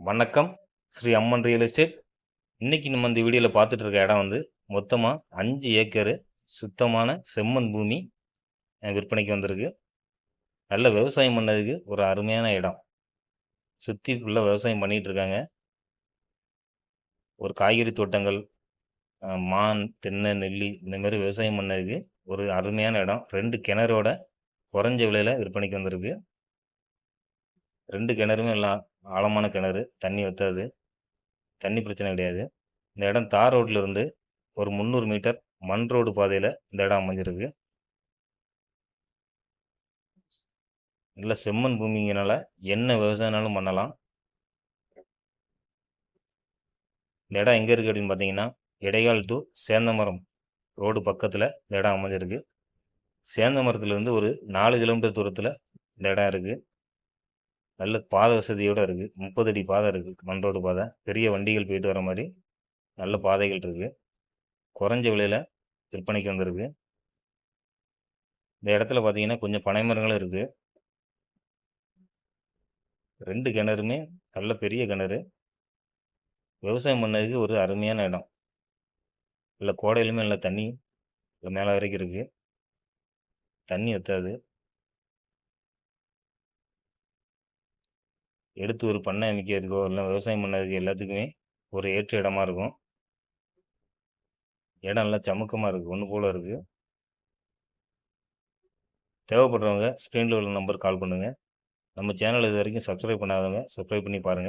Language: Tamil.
வணக்கம். Sri Amman real estate. இன்னைக்கு நம்ம இந்த வீடியோவில் பார்த்துட்டு இருக்க இடம் வந்து மொத்தமாக அஞ்சு ஏக்கரு சுத்தமான செம்மண் பூமி விற்பனைக்கு வந்திருக்கு. நல்ல விவசாயம் பண்ணதுக்கு ஒரு அருமையான இடம். சுற்றி ஃபுல்லாக விவசாயம் பண்ணிகிட்டு இருக்காங்க ஒரு காய்கறி தோட்டங்கள் மான் தென்னை நெல்லி இந்த மாதிரி விவசாயம் பண்ணதுக்கு ஒரு அருமையான இடம். ரெண்டு கிணறோட குறைஞ்ச விலையில் விற்பனைக்கு வந்திருக்கு. ரெண்டு கிணறுமே எல்லாம் ஆழமான கிணறு தண்ணி வத்தாது தண்ணி பிரச்சனை கிடையாது. இந்த இடம் தார் ரோட்டில் இருந்து ஒரு முந்நூறு மீட்டர் மண் ரோடு பாதையில் இந்த இடம் அமைஞ்சிருக்கு. நல்ல செம்மண் பூமிங்கனால என்ன விவசாயம்னாலும் பண்ணலாம். இந்த இடம் எங்கே இருக்குது அப்படின்னு பார்த்தீங்கன்னா இடையால் டு சேந்தமரம் ரோடு பக்கத்தில் இந்த இடம் அமைஞ்சிருக்கு. சேந்தமரத்துலேருந்து ஒரு நாலு கிலோமீட்டர் தூரத்தில் இந்த இடம் இருக்குது நல்ல பாதை வசதியோடு இருக்குது முப்பது அடி பாதை இருக்குது மண் ரோடு பாதை. பெரிய வண்டிகள் போயிட்டு வர மாதிரி நல்ல பாதைகள் இருக்குது குறைஞ்ச விலையில் விற்பனைக்கு வந்திருக்கு. இந்த இடத்துல பார்த்தீங்கன்னா கொஞ்சம் பனை மரங்களும் இருக்குது ரெண்டு கிணறுமே நல்ல பெரிய கிணறு. விவசாயம் பண்ணதுக்கு ஒரு அருமையான இடம். இல்லை கோடையிலுமே நல்ல தண்ணி மேலே வரைக்கும் இருக்குது தண்ணி வற்றாது எடுத்து ஒரு பண்ணை அமைக்கிறதுக்கோ இல்லை விவசாயம் பண்ணதுக்கு எல்லாத்துக்குமே ஒரு ஏற்ற இடமா இருக்கும். இடம் நல்லா சமுக்கமாக இருக்குது ஒன்று போல் இருக்குது தேவைப்படுறவங்க ஸ்க்ரீனில் உள்ள நம்பர் கால் பண்ணுங்கள் நம்ம சேனல் இது வரைக்கும் சப்ஸ்கிரைப் பண்ணாதவங்க சப்ஸ்கிரைப் பண்ணி பாருங்கள்